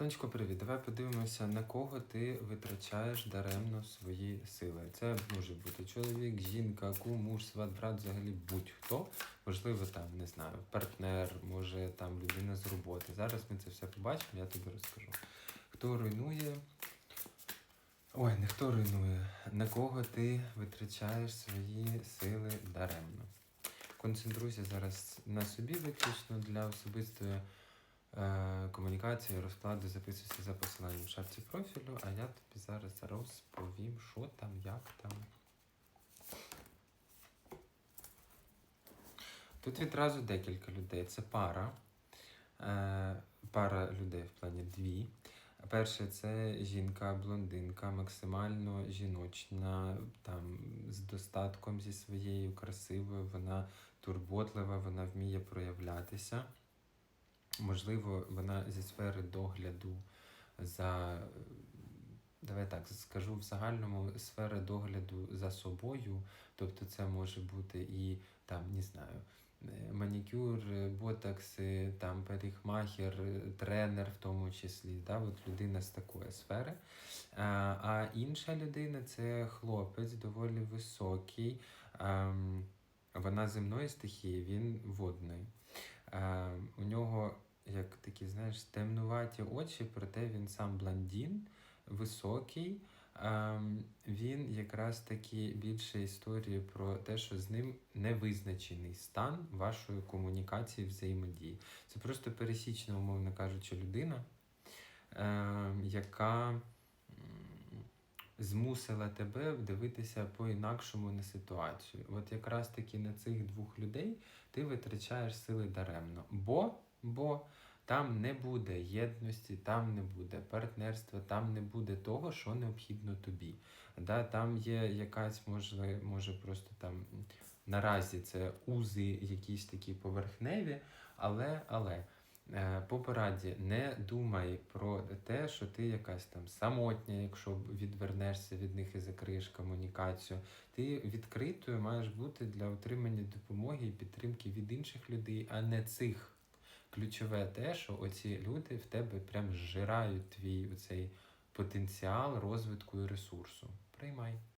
Сонечко, привіт. Давай подивимося, на кого ти витрачаєш даремно свої сили. Це може бути чоловік, жінка, кум, муж, сват, брат, взагалі будь-хто. Можливо, там, не знаю, партнер, може там людина з роботи. Зараз ми це все побачимо, я тобі розкажу. Хто руйнує. Ой, не хто руйнує, на кого ти витрачаєш свої сили даремно. Концентруйся зараз на собі виключно для особистої комунікації, розкладу, записуйся за посиланням в шапці профілю, а я тобі зараз розповім, що там, як там. Тут відразу декілька людей. Це пара. Е, пара людей в плані дві. Перше, це жінка-блондинка, максимально жіночна, там з достатком зі своєю красивою, вона турботлива, вона вміє проявлятися. Можливо, вона зі сфери догляду за. Давай так скажу в загальному сфера догляду за собою, тобто це може бути і там, не знаю, е, манікюр, е, ботокси, там парикмахер, е, тренер в тому числі, да, от людина з такої сфери. А, а інша людина це хлопець доволі високий. ем, Вона земної стихії, він водний. Е, у нього такі, знаєш, темнуваті очі, проте він сам блондін, високий. Ем, він якраз таки більше історії про те, що з ним невизначений стан вашої комунікації, взаємодії. Це просто пересічна, умовно кажучи, людина, ем, яка змусила тебе дивитися по-інакшому на ситуацію. От якраз таки на цих двох людей ти витрачаєш сили даремно. Бо, бо там не буде єдності, там не буде партнерства, там не буде того, що необхідно тобі. Да, Там є якась, може, може просто там наразі це узи якісь такі поверхневі, але, але. е, По пораді не думай про те, що ти якась там самотня, якщо відвернешся від них і закриєш комунікацію. Ти відкритою маєш бути для отримання допомоги і підтримки від інших людей, а не цих. Ключове те, що оці люди в тебе прям зжирають твій оцей потенціал розвитку і ресурсу. Приймай.